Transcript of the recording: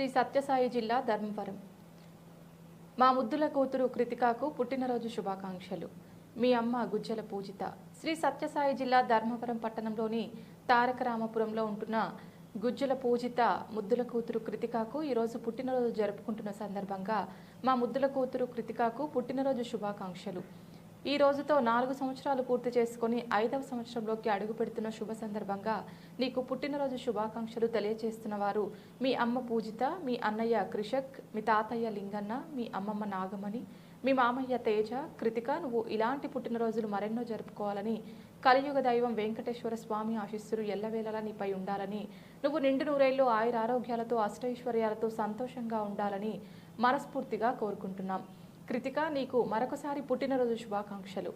శ్రీ సత్యసాయి జిల్లా ధర్మవరం. మా ముద్దుల కూతురు కృతికాకు పుట్టినరోజు శుభాకాంక్షలు. మీ అమ్మ గుజ్జల పూజిత. శ్రీ సత్యసాయి జిల్లా ధర్మవరం పట్టణంలోని తారక రామపురంలో ఉంటున్న గుజ్జల పూజిత ముద్దుల కూతురు కృతికాకు ఈరోజు పుట్టినరోజు జరుపుకుంటున్న సందర్భంగా మా ముద్దుల కూతురు కృతికాకు పుట్టినరోజు శుభాకాంక్షలు. ఈ రోజుతో నాలుగు సంవత్సరాలు పూర్తి చేసుకుని ఐదవ సంవత్సరంలోకి అడుగు పెడుతున్న శుభ సందర్భంగా నీకు పుట్టినరోజు శుభాకాంక్షలు తెలియజేస్తున్న వారు మీ అమ్మ పూజిత మీ అన్నయ్య కృషక్ మీ తాతయ్య లింగన్న మీ అమ్మమ్మ నాగమణి మీ మామయ్య తేజ కృతిక నువ్వు ఇలాంటి పుట్టినరోజులు మరెన్నో జరుపుకోవాలని కలియుగ దైవం వెంకటేశ్వర స్వామి ఆశిస్సులు ఎల్లవేళలా నీపై ఉండాలని నువ్వు నిండు నూరేళ్ళు ఆయురారోగ్యాలతో అష్టైశ్వర్యాలతో సంతోషంగా ఉండాలని మనస్ఫూర్తిగా కోరుకుంటున్నాం. కృతిక నీకు మరొకసారి పుట్టినరోజు శుభాకాంక్షలు.